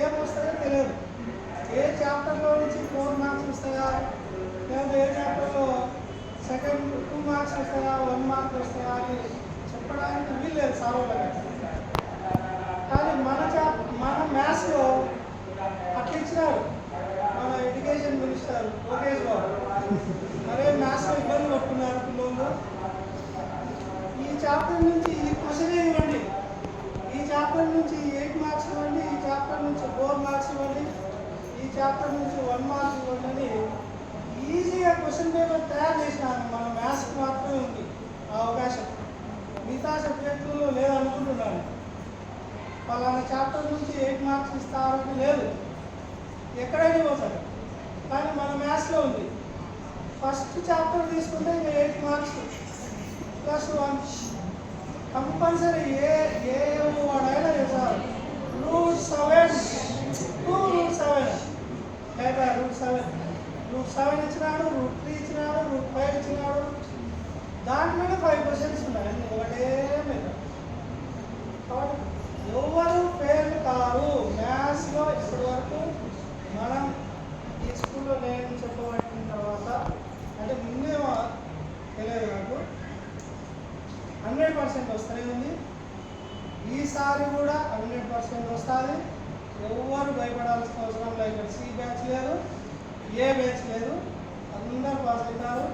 ఏం వస్తాయో తెలియదు. ఏ చాప్టర్లో నుంచి ఫోర్ మార్క్స్ వస్తాయా? లేదా ఏ చాప్టర్లో సెకండ్ టూ మార్క్స్ వస్తాయా? వన్ మార్క్ వస్తాయా అని చెప్పడానికి వీల్లేదు సార్ కానీ మన చాప్ మన మ్యాథ్స్లో అట్లా ఇచ్చినారు. మన ఎడ్యుకేషన్ మినిస్టర్ లోకేష్ బాబు. మరే మ్యాథ్స్లో ఇబ్బంది పడుతున్నారు పిల్లలు. ఈ చాప్టర్ నుంచి ఈ క్వశ్చన్ ఇవ్వండి. ఈ చాప్టర్ నుంచి ఎయిట్ మార్క్స్ ఇవ్వండి ఈ చాప్టర్ నుంచి ఫోర్ మార్క్స్ ఇవ్వండి ఈ చాప్టర్ నుంచి వన్ మార్క్స్ ఇవ్వండి అని ఈజీగా క్వశ్చన్ పేపర్ తయారు చేసినాను. మన మ్యాథ్స్కి మాత్రమే ఉంది ఆ అవకాశం. మిగతా సబ్జెక్టులో లేదనుకుంటున్నాను. పలానా చాప్టర్ నుంచి ఎయిట్ మార్క్స్ ఇస్తారని లేదు. ఎక్కడైనా పోతారు. కానీ మన మ్యాథ్స్లో ఉంది. ఫస్ట్ చాప్టర్ తీసుకుంటే ఇంకా eight marks plus one compulsory ఏ ఏ వాడైనా చేస్తారు root seven two root seven లేదా రూట్ సెవెన్ రూట్ సెవెన్ ఇచ్చినాడు రూట్ త్రీ ఇచ్చినాడు రూట్ ఫైవ్ ఇచ్చినాడు దాంట్లోనే ఫైవ్ క్వశ్చన్స్ ఉన్నాయి అన్ని ఒకటే మీద కాబట్టి ఎవరు ఫెయిల్ కారు మ్యాథ్స్లో ఇప్పటి వరకు మనం ఈ స్కూల్లో నేను చెప్పబడిన తర్వాత అంటే ముందే మా- తెలియదు నాకు హండ్రెడ్ పర్సెంట్ వస్తూనే ఉంది ఈసారి కూడా హండ్రెడ్ పర్సెంట్ వస్తుంది ఎవరు భయపడాల్సిన అవసరం లేదు. ఇక్కడ సి బ్యాచ్ లేదు ఏ బ్యాచ్ లేదు. అందరు పాస్ అవుతారు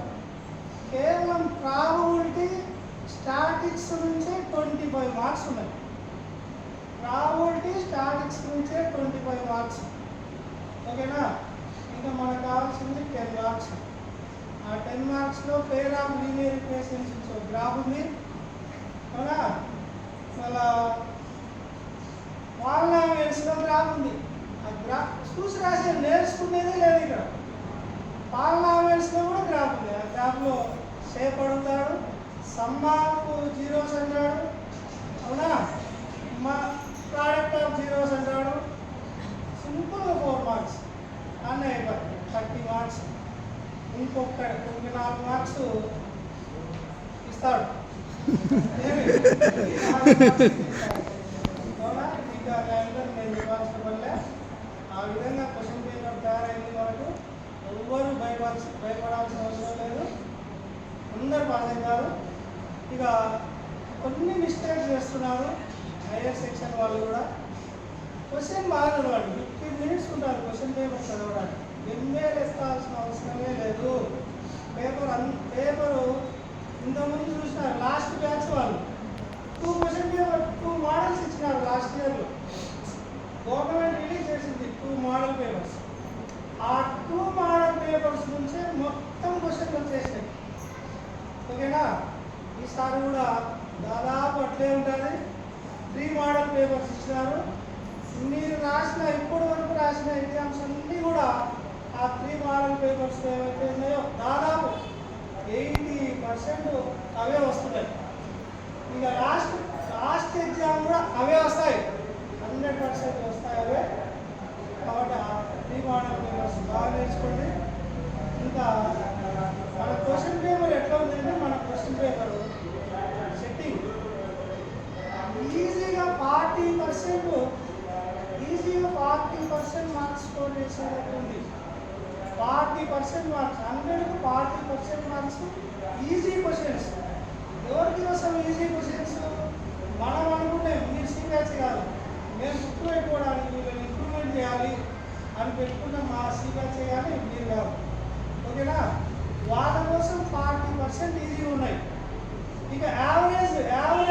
కేవలం ప్రాబబిలిటీ స్టాటిక్స్ నుంచే ట్వంటీ ఫైవ్ మార్క్స్ ఉన్నాయి. ప్రాబబిలిటీ స్టాటిక్స్ నుంచే ట్వంటీ ఫైవ్ మార్క్స్. ఓకేనా? ఇంకా మనకు కావాల్సింది టెన్ మార్క్స్. ఆ ten మార్క్స్లో pair of linear equations graph ఉంది. అవునా మళ్ళా పాలనామేట్స్లో గ్రాఫ్ ఉంది ఆ గ్రాఫ్ చూసి రాసే నేర్చుకునేదే లేదు ఇక్కడ పాలనామేట్స్లో కూడా గ్రాఫ్ ఉంది ఆ గ్రాఫ్లో షేప్ అడుగుతాడు సమ్మాకు జీరోస్ అంటాడు అవునా? మా ప్రోడక్ట్ ఆఫ్ జీరోస్ అంటాడు సింపుల్గా ఫోర్ మార్క్స్. అన్నీ థర్టీ మార్క్స్. ఇంకొక నాలుగు మార్క్స్ ఇస్తాడు. అవునా? ఇంకా నేను ఇవ్వాల్సిన పనిలే ఆ విధంగా క్వశ్చన్ పేపర్ తయారైంది మనకు ఎవ్వరు భయపడాల్సి భయపడాల్సిన అవసరం లేదు అందరు పాస్ అవుతారు ఇక కొన్ని మిస్టేక్స్ చేస్తున్నారు హైయర్ సెక్షన్ వాళ్ళు కూడా క్వశ్చన్ బాగా చదవండి ఫిఫ్టీన్ మినిట్స్ ఉంటారు. క్వశ్చన్ పేపర్ చదవడానికి. ఎంఏలు ఎత్తాల్సిన అవసరమే లేదు పేపర్ అన్ పేపరు ఇంతకుముందు చూసినారు లాస్ట్ బ్యాచ్ వాళ్ళు two question paper two models ఇచ్చినారు లాస్ట్ ఇయర్లో గవర్నమెంట్ రిలీజ్ చేసింది టూ మోడల్ పేపర్స్. ఆ టూ మోడల్ పేపర్స్ నుంచే మొత్తం క్వశ్చన్లు వచ్చేసినాయి. ఓకేనా? ఈసారి కూడా దాదాపు అట్లే ఉంటుంది. త్రీ మోడల్ పేపర్స్ ఇచ్చినారు. మీరు రాసిన ఇప్పటి వరకు రాసిన ఎగ్జామ్స్ అన్నీ కూడా ఆ త్రీ మోడల్ పేపర్స్ ఏవైతే ఉన్నాయో దాదాపు ఎయిటీ పర్సెంట్ అవే వస్తున్నాయి. ఇక లాస్ట్ లాస్ట్ ఎగ్జామ్ కూడా అవే వస్తాయి. హండ్రెడ్ పర్సెంట్ వస్తాయి అవే. కాబట్టి ఆ మోడల్ పేపర్స్ బాగా నేర్చుకోండి. ఇంకా మన క్వశ్చన్ పేపర్ ఎట్లా ఉందంటే మన క్వశ్చన్ పేపర్ సెట్టింగ్. ఈజీగా ఫార్టీ పర్సెంట్ ఈజీగా ఫార్టీ పర్సెంట్ మార్క్స్ స్కోర్ చేసేటట్టు ఉంది. ఫార్టీ పర్సెంట్ మార్క్స్ హండ్రెడ్కి forty percent marks easy questions. ఎవరికి కోసం ఈజీ చేయాలి సీబ్యాచ్ కాదు మేము గుర్తుపెట్టుకోవడానికి వీళ్ళని ఇంప్రూవ్మెంట్ చేయాలి అని పెట్టుకున్న మా సీగా చేయాలి మీరు కాదు. ఓకేనా? వాళ్ళ కోసం ఫార్టీ పర్సెంట్ ఈజీ ఉన్నాయి. ఇక యావరేజ్